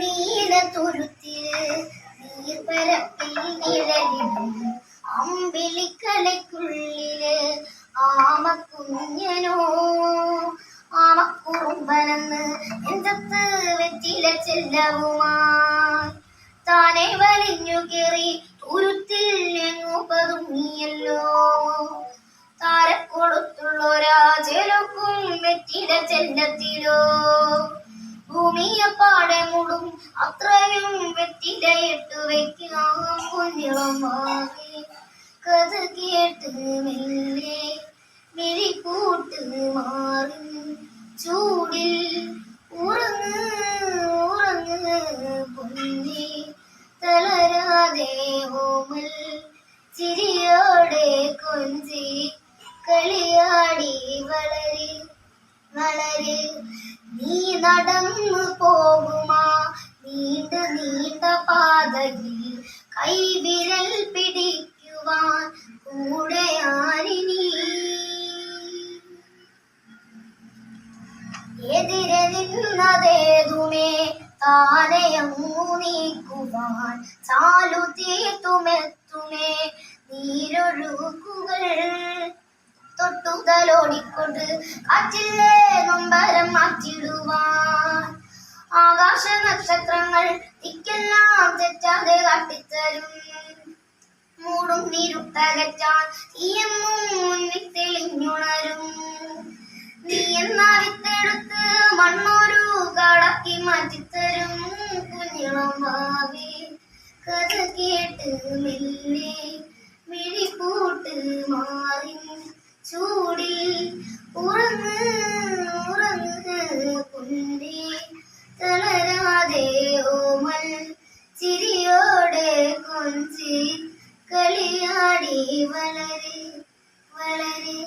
നീലത്തുരുത്തിൽ നീർപ്പരപ്പിൽ നിഴലിടും. അമ്പിളിക്കലയ്ക്കുള്ളിൽ ആമക്കുഞ്ഞനോ. താനെ തുരുത്തിൽ ചെല്ലത്തിലോ. ഭൂമിയപ്പാടെ മുടും. അത്രയും വെറ്റിലയിട്ട് വെക്കാം മാറി കഥ കേട്ട് മെല്ലെ മിഴിക്കൂട്ട് മാറി. ചൂടിൽ ഉറങ്ങ് ഉറങ്ങ് പൊന്നി. തളരാതെ ഓമൽ ചിരിയോടെ കൊഞ്ചി. കളിയാടി വളരി വളര്. നീ നടന്നു പോകുമാ. നീണ്ട നീണ്ട പാതയിൽ കൈവിരൽ പിടിക്കുവാൻ കൂടെ ആരിനി എതിരെ നിന്നതേതുമേ? താനയങ്ങു നീക്കുവാൻ ചാലു തീർത്തുമെത്തുമേ നീരൊഴുക്കുകൾ തൊട്ടുതലോടിക്കൊണ്ട് കാറ്റില്ലേ നൊമ്പരം മാറ്റിടുവാൻ ആകാശ നക്ഷത്രങ്ങൾ ദിക്കെല്ലാം തെറ്റാതെ കാട്ടിത്തരും. മൂടും നീരുട്ടകറ്റാൻ തീയെന്നും മുന്നിൽ തെളിഞ്ഞുണരും. നീ എന്നാ വിത്തെടുത്ത് മണ്ണൊരു കടക്കി മാറ്റിത്തരും കുഞ്ഞിളം ഭാവി. കഥ കേട്ട് മെല്ലെ മിഴിക്കൂട്ട് മാറി. ചൂടിൽ തളരാതെ ഓമൽ ചിരിയോടെ കൊഞ്ചി കളിയാടി. വളരെ വളരെ.